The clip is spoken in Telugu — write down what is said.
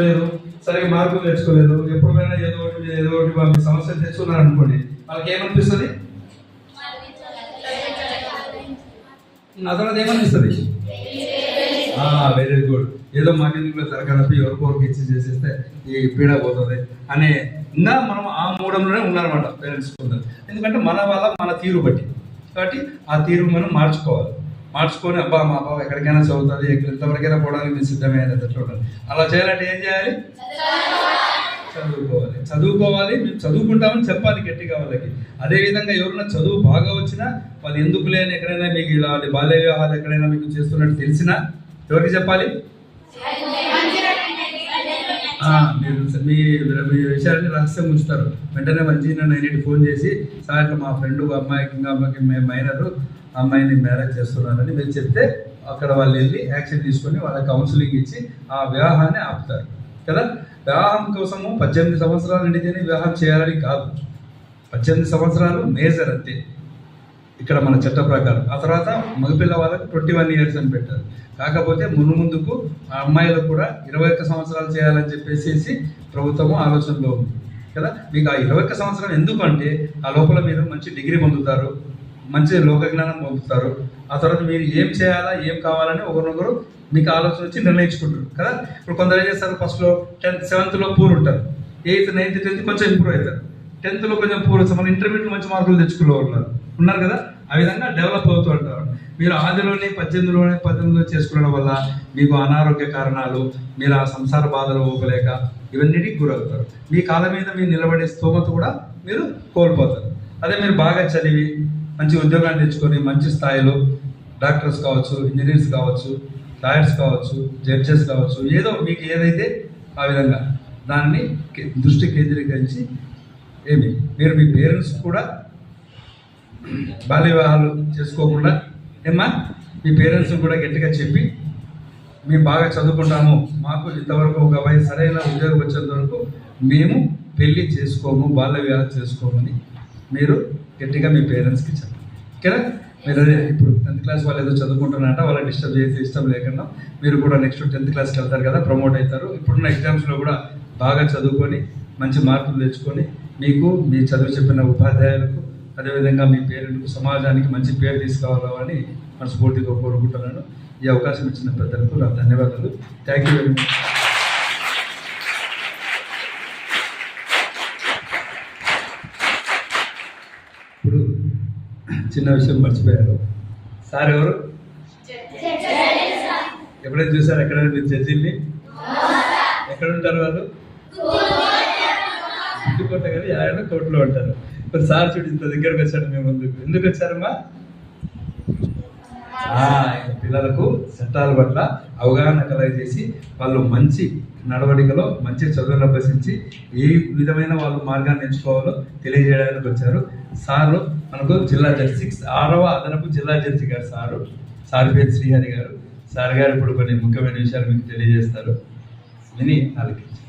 లేదు సరిగ్గా మార్కులు తెచ్చుకోలేదు ఎప్పుడైనా ఏదో ఒకటి ఏదో ఒకటి వాళ్ళకి సమస్యలు తెచ్చుకున్నారు అనుకోండి వాళ్ళకి ఏమనిపిస్తుంది? ఆ తర్వాత ఏమనిపిస్తుంది వెరీ గుడ్ ఏదో మార్కెటింగ్లో ఎవరికి ఎవరికొరికి ఇచ్చి చేసేస్తే ఈ పీడ పోతుంది అనే ఇంకా మనం ఆ మూడంలోనే ఉన్నారన్నమాట పేరెంట్స్ కొందరు. ఎందుకంటే మన వల్ల మన తీరు బట్టి. కాబట్టి ఆ తీరు మనం మార్చుకోవాలి. మార్చుకొని అబ్బా మా బాబు ఎక్కడికైనా చదువుతుంది ఎంతవరకైనా పోవడానికి మేము సిద్ధమే అనేటట్లు అలా చేయాలంటే ఏం చేయాలి? చదువుకోవాలి. చదువుకోవాలి మేము చదువుకుంటామని చెప్పాలి గట్టిగా వాళ్ళకి. అదేవిధంగా ఎవరైనా చదువు బాగా వచ్చినా వాళ్ళు ఎందుకు లేని ఎక్కడైనా మీకు ఇలాంటి బాల్య వివాహాలు ఎక్కడైనా మీకు చేస్తున్నట్టు తెలిసినా ఎవరికి చెప్పాలి? మీరు మీ మీ విషయాన్ని రహస్యం ఉంచుతారు. వెంటనే మంచి ఎయిట్ ఫోన్ చేసి సార్ ఇట్లా మా ఫ్రెండ్ అమ్మాయికి ఇంకా అమ్మాయికి మేము మైనరు అమ్మాయిని మ్యారేజ్ చేస్తున్నారని మీరు చెప్తే అక్కడ వాళ్ళు వెళ్ళి యాక్షన్ తీసుకొని వాళ్ళ కౌన్సిలింగ్ ఇచ్చి ఆ వివాహాన్ని ఆపుతారు. కదా? వివాహం కోసము పద్దెనిమిది సంవత్సరాలు నిండితేనే వివాహం చేయాలని కాదు. పద్దెనిమిది సంవత్సరాలు మేజర్ అంతే. ఇక్కడ మన చట్ట ప్రకారం. ఆ తర్వాత మగపిల్ల వాళ్ళకి ట్వంటీ వన్ ఇయర్స్ అని పెట్టారు. కాకపోతే మును ముందుకు ఆ అమ్మాయిలకు కూడా ఇరవై ఒక్క సంవత్సరాలు చేయాలని చెప్పేసి ప్రభుత్వము ఆలోచనలో ఉంది. కదా? మీకు ఆ ఇరవై ఒక్క సంవత్సరం ఎందుకంటే ఆ లోపల మీరు మంచి డిగ్రీ పొందుతారు. మంచి లోక జ్ఞానం పొందుతారు. ఆ తర్వాత మీరు ఏం చేయాలా ఏం కావాలని ఒకరినొకరు మీకు ఆలోచన వచ్చి నిర్ణయించుకుంటారు. కదా? ఇప్పుడు కొందరు ఏం చేస్తారు ఫస్ట్లో టెన్త్ సెవెంత్లో పూర్ ఉంటారు. ఎయిత్ నైన్త్ టెన్త్ కొంచెం ఇంప్రూవ్ అవుతారు. టెన్త్లో కొంచెం పూర్ వస్తారు మన ఇంటర్మీడియట్ మంచి మార్కులు తెచ్చుకునే ఉన్నారు. ఉన్నారు కదా? ఆ విధంగా డెవలప్ అవుతూ ఉంటారు. మీరు ఆదిలోనే పద్దెనిమిదిలోనే పద్దెనిమిదిలో చేసుకోవడం వల్ల మీకు అనారోగ్య కారణాలు మీరు ఆ సంసార బాధలు ఓపలేక ఇవన్నిటికి గురవుతారు. మీ కాళ్ళ మీద మీరు నిలబడే స్తోమత కూడా మీరు కోల్పోతారు. అదే మీరు బాగా చదివి మంచి ఉద్యోగాన్ని తెచ్చుకొని మంచి స్థాయిలో డాక్టర్స్ కావచ్చు ఇంజనీర్స్ కావచ్చు లాయర్స్ కావచ్చు జడ్జెస్ కావచ్చు ఏదో మీకు ఏదైతే ఆ విధంగా దాన్ని కే- దృష్టి కేంద్రీకరించి ఏమి మీరు మీ పేరెంట్స్ కూడా బాల్య వివాహాలు చేసుకోకుండా ఏమ్మా మీ పేరెంట్స్ కూడా గట్టిగా చెప్పి మేము బాగా చదువుకుంటాము మాకు ఇంతవరకు ఒక వయసు సరైన ఉద్యోగం వచ్చేంత వరకు మేము పెళ్ళి చేసుకోము బాల్య వివాహం చేసుకోమని మీరు గట్టిగా మీ పేరెంట్స్కి చెప్పండి. ఓకేనా? మీరు అదే ఇప్పుడు టెన్త్ క్లాస్ వాళ్ళు ఏదో చదువుకుంటున్నారంట వాళ్ళకి డిస్టర్బ్ చేసి ఇష్టం లేకుండా మీరు కూడా నెక్స్ట్ టెన్త్ క్లాస్కి వెళ్తారు కదా ప్రమోట్ అవుతారు. ఇప్పుడున్న ఎగ్జామ్స్లో కూడా బాగా చదువుకొని మంచి మార్కులు తెచ్చుకొని మీకు మీ చదువు చెప్పిన ఉపాధ్యాయులకు అదేవిధంగా మీ పేరెంట్కు సమాజానికి మంచి పేరు తీసుకురావాలని మనస్ఫూర్తిగా కోరుకుంటున్నాను. ఈ అవకాశం ఇచ్చిన పెద్దలకు నా ధన్యవాదాలు. థ్యాంక్ యూ వెరీ మచ్ ఇప్పుడు చిన్న విషయం మర్చిపోయారు. సార్ ఎవరు? ఎప్పుడైనా చూసారు ఎక్కడైనా మీరు జడ్జిల్ని? ఎక్కడ ఉంటారు. వాళ్ళు ఇంటికొట్ట కానీ ఆయన కోర్టులో ఉంటారు. మరి సార్ చూడు ఇంత దగ్గరకు వచ్చాడు మేము ముందుకు ఎందుకు వచ్చారమ్మా? పిల్లలకు చట్టాల పట్ల అవగాహన కలగజేసి వాళ్ళు మంచి నడవడికలో మంచి చదువును అభ్యసించి ఏ విధమైన వాళ్ళు మార్గాన్ని ఎంచుకోవాలో తెలియజేయడానికి వచ్చారు. సారు మనకు జిల్లా జడ్జి సిక్స్ ఆరవ అదనపు జిల్లా జడ్జి గారు సారు. సార్ పేరు శ్రీహరి గారు. సార్ గారు ఇప్పుడు కొన్ని ముఖ్యమైన విషయాలు మీకు తెలియజేస్తారు. విని ఆలకించారు